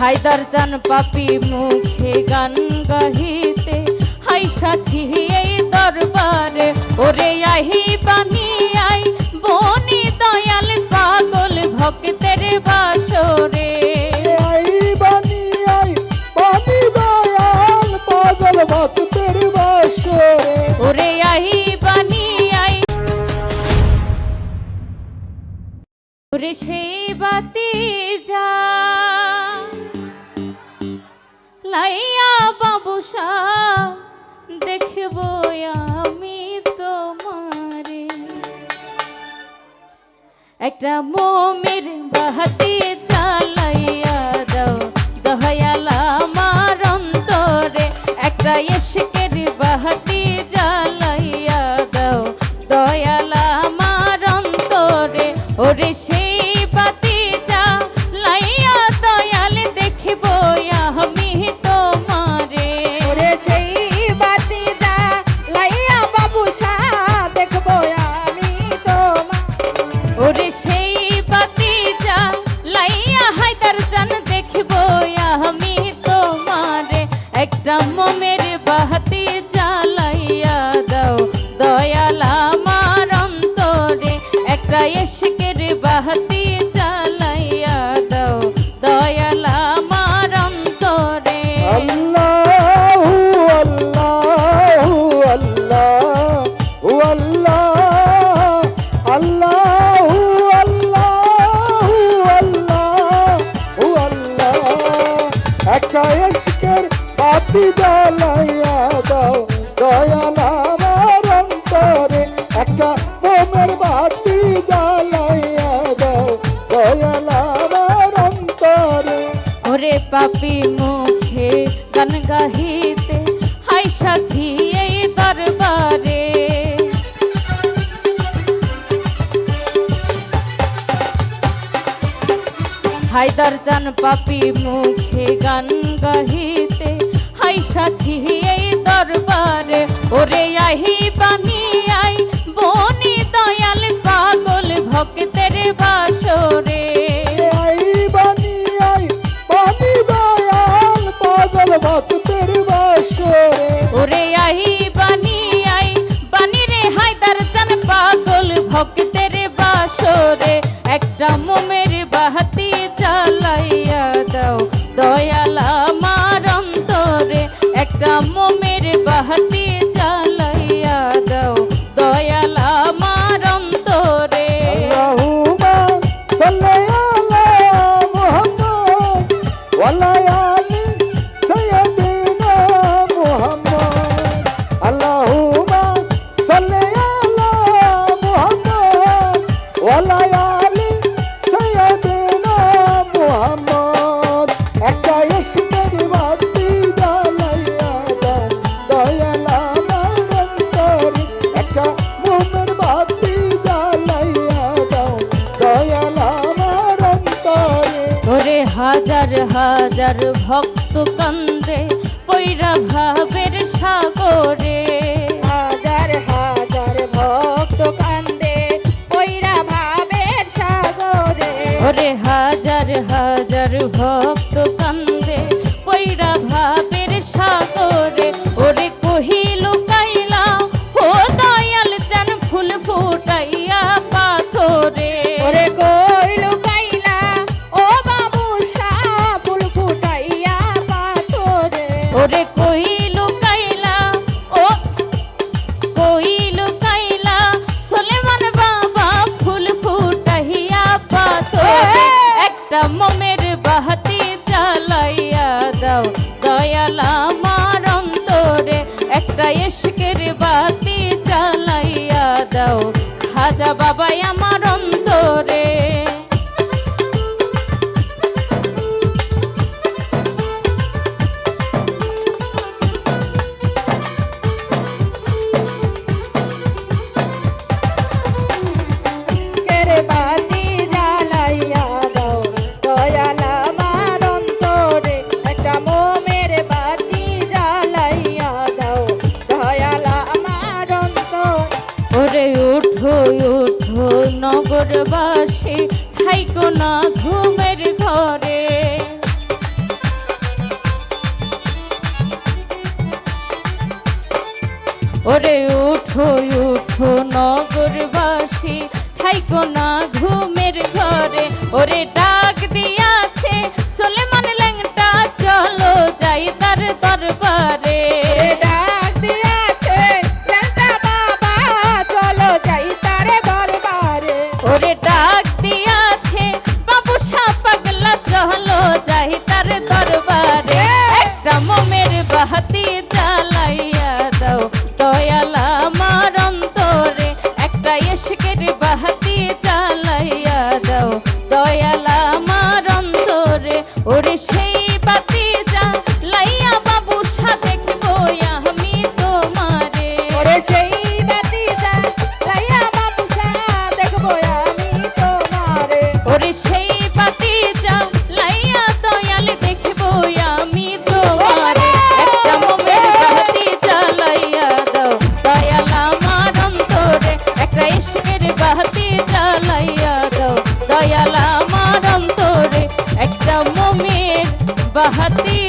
হায়দার চান পাপি মুখে গান গাহিতে হাইসাছি এই দরবারে ওরে আহি বানি আই বনি দয়াল পাগল ভক্তের বাসরে। আই বানি আই বানি দয়াল পাগল ভক্তের বাসরে। ওরে আহি বানি আই। ওরে সেই বাতি যা লাইয়া বাবুসা, দেখব আমি তোমারে। একটা মোমের বাহাতে চালাইয়া দাও দহয়ালা আমার অন্তরে। একটা এসকের এসকের বাহাতি জ্বালাইয়া দাও, দয়াল আমার অন্তরে। আল্লাহু আল্লাহু আল্লাহু, আল্লাহ আল্লাহু আল্লাহু আল্লাহু আল্লাহ। একটা ইশকের বাতি জ্বালাইয়া ওরে পাপি মুখে গান গাহিতে হাইসাছি এই দরবারে। হায়দার চান পাপি মুখে গান গাহিতে হাইসাছি এই দরবারে। ওরে আহি বানি আই বনি দয়াল মোমের বাহাতি চালাইয়া দাও দয়াল আমার অন্তরে। আল্লাহুম্মা সাল্লি আলা মুহাম্মদ হাজার হাজার ভক্ত কান্দে পৈরা ভাবের সাগরে। পরবাসে থাইকো না ঘুমের ঘরে। ওরে উঠো উঠো নগরবাসী, থাইকো না ঘুমের ঘরে। ওরে টা ডাক দিয়াছে बहती